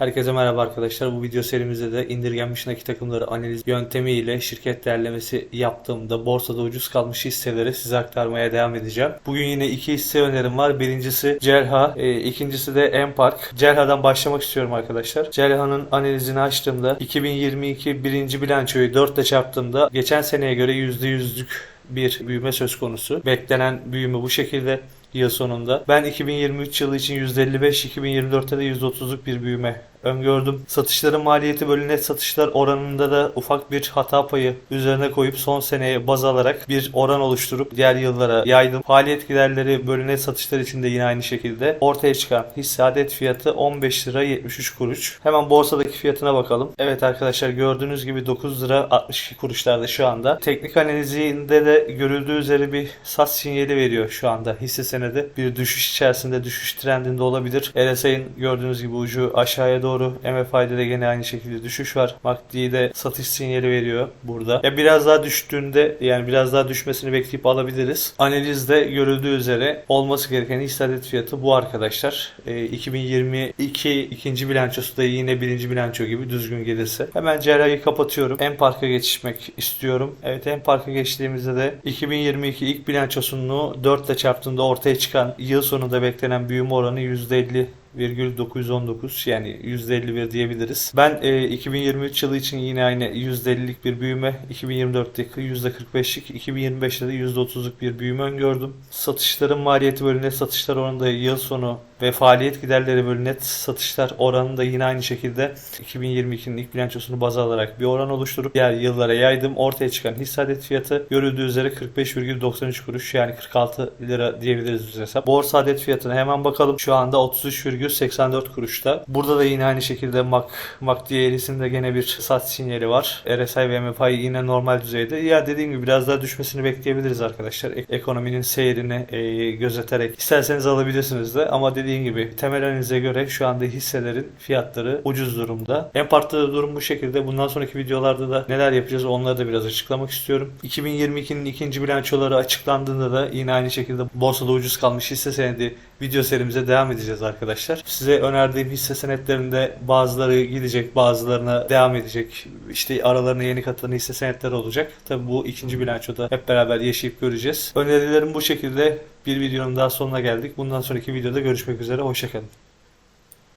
Herkese merhaba arkadaşlar. Bu video serimizde de indirgenmiş nakit takımları analiz yöntemiyle şirket değerlemesi yaptığımda borsada ucuz kalmış hisseleri size aktarmaya devam edeceğim. Bugün yine iki hisse önerim var. Birincisi Celha, e, ikincisi de Empark. Celha'dan başlamak istiyorum arkadaşlar. Celha'nın analizini açtığımda 2022 birinci bilançoyu 4 ile çarptığımda geçen seneye göre %100'lük bir büyüme söz konusu. Beklenen büyüme bu şekilde yıl sonunda. Ben 2023 yılı için %55, 2024'te de %30'luk bir büyüme öngördüm. Satışların maliyeti bölü net satışlar oranında da ufak bir hata payı üzerine koyup son seneye baz alarak bir oran oluşturup diğer yıllara yaydım. Faaliyet giderleri bölü net satışlar için de yine aynı şekilde ortaya çıkan hisse adet fiyatı 15 lira 73 kuruş. Hemen borsadaki fiyatına bakalım. Evet arkadaşlar gördüğünüz gibi 9 lira 62 kuruşlarda şu anda. Teknik analizinde de görüldüğü üzere bir sat sinyali veriyor şu anda hisse senedi. Bir düşüş içerisinde düşüş trendinde olabilir. RSI'nin gördüğünüz gibi ucu aşağıya doğru. MFI'de de gene aynı şekilde düşüş var. MACD'de de satış sinyali veriyor burada. Ya biraz daha düştüğünde yani biraz daha düşmesini bekleyip alabiliriz. Analizde görüldüğü üzere olması gereken hisse adet fiyatı bu arkadaşlar. E, 2022 ikinci bilançosu da yine birinci bilanço gibi düzgün gelirse. Hemen cerrahi kapatıyorum. En parka geçmek istiyorum. Evet en parka geçtiğimizde de 2022 ilk bilançosunu 4 ile çarptığında ortaya çıkan yıl sonunda beklenen büyüme oranı %50 %919 yani %51 diyebiliriz. Ben e, 2023 yılı için yine aynı %50'lik bir büyüme, 2024'teki %45'lik, 2025'te de %30'luk bir büyüme öngördüm. Satışların maliyeti bölü net satışlar oranında yıl sonu ve faaliyet giderleri bölü net satışlar oranında yine aynı şekilde 2022'nin ilk bilançosunu baz alarak bir oran oluşturup diğer yıllara yaydım. Ortaya çıkan hisse adet fiyatı görüldüğü üzere 45,93 kuruş yani 46 lira diyebiliriz biz hesap. Borsa adet fiyatına hemen bakalım. Şu anda 33,84 kuruşta. Burada da yine aynı şekilde MAC, MACD eğrisinde gene bir sat sinyali var. RSI ve MFI yine normal düzeyde. Ya dediğim gibi biraz daha düşmesini bekleyebiliriz arkadaşlar. Ek- Ekonominin seyrini e, gözeterek. İsterseniz alabilirsiniz de ama dediğim gibi temel analize göre şu anda hisselerin fiyatları ucuz durumda. Empark'ta da durum bu şekilde. Bundan sonraki videolarda da neler yapacağız onları da biraz açıklamak istiyorum. 2022'nin ikinci bilançoları açıklandığında da yine aynı şekilde borsada ucuz kalmış hisse senedi video serimize devam edeceğiz arkadaşlar. Size önerdiğim hisse senetlerinde bazıları gidecek, bazılarına devam edecek. İşte aralarına yeni katılan hisse senetleri olacak. Tabi bu ikinci bilançoda hep beraber yaşayıp göreceğiz. Önerilerim bu şekilde. Bir videonun daha sonuna geldik. Bundan sonraki videoda görüşmek üzere. Hoşçakalın.